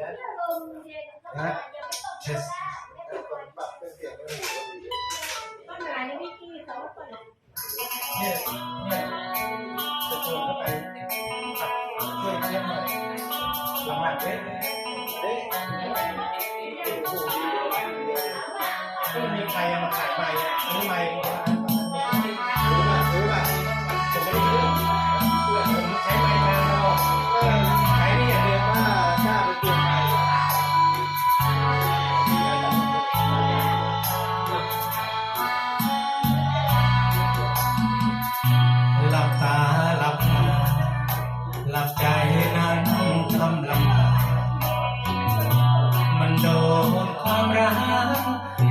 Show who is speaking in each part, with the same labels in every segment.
Speaker 1: นะเชสเนี่ยเนี่ยจะชวนเข้าไปช่วยเลี้ยงหน่อยหลังๆเนี่ยเอ๊ะไม่มีใครเอามาขายใหม่อะซื้อใหม่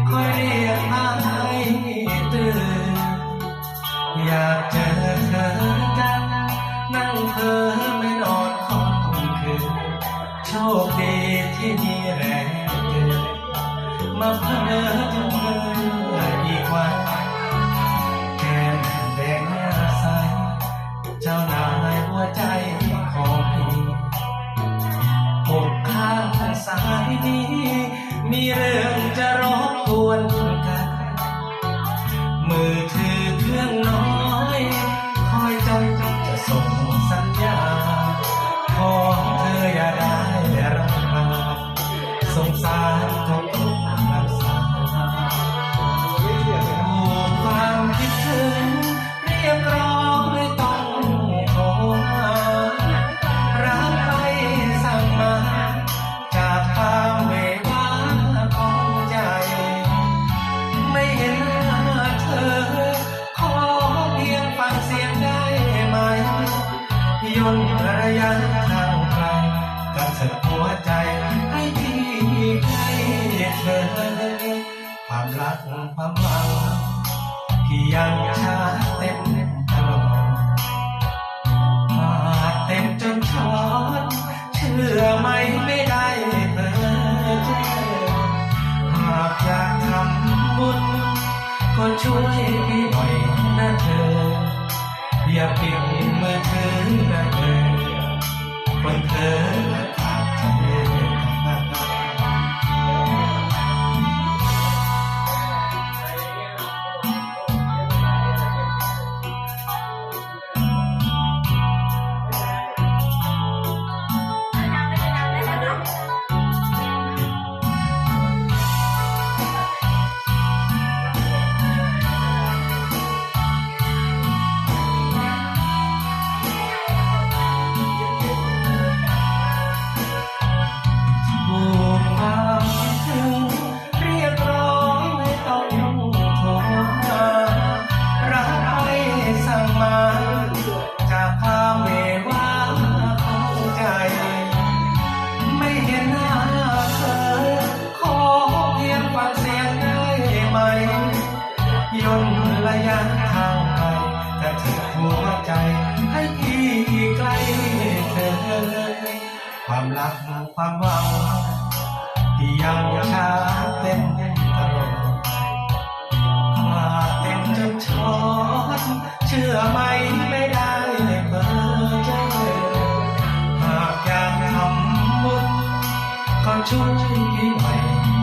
Speaker 1: คอยเรียกมาให้ตื่น อยากเจอเธอจังนั่งเธอไม่นอนค่ำคืนโชคดีที่มีแรงเดินมาเพื่อ งจะรบกวน ระยะทางไกลกระเถิบหัวใจให้ที่ใกล้เธอความรักความหวังที่ยังชาเต็มตลอดมาเต็มจนช็อตเชื่อไหมไม่ได้เธอเจอหากอยากทำบุญก็ช่วยพี่หน่อยนะเธออย่าปิดมือถือนะเธอ คนเธอ งมาจากความเมวาของ ยังเสียงได้ไหมยนต์ระยะทากลจะถึงหัวใจให้พี่ใกมามหวังที่ยังเต็มตลอดขาดเต็มจนช็อตเชื่อไหมไม่ได้เพ้อเจ้อหากอยากทำบุญก็ช่วยพี่หน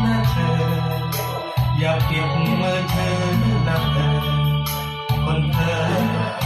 Speaker 1: นะเธอ อย่าปิดมือถือนะเธอคนเธอ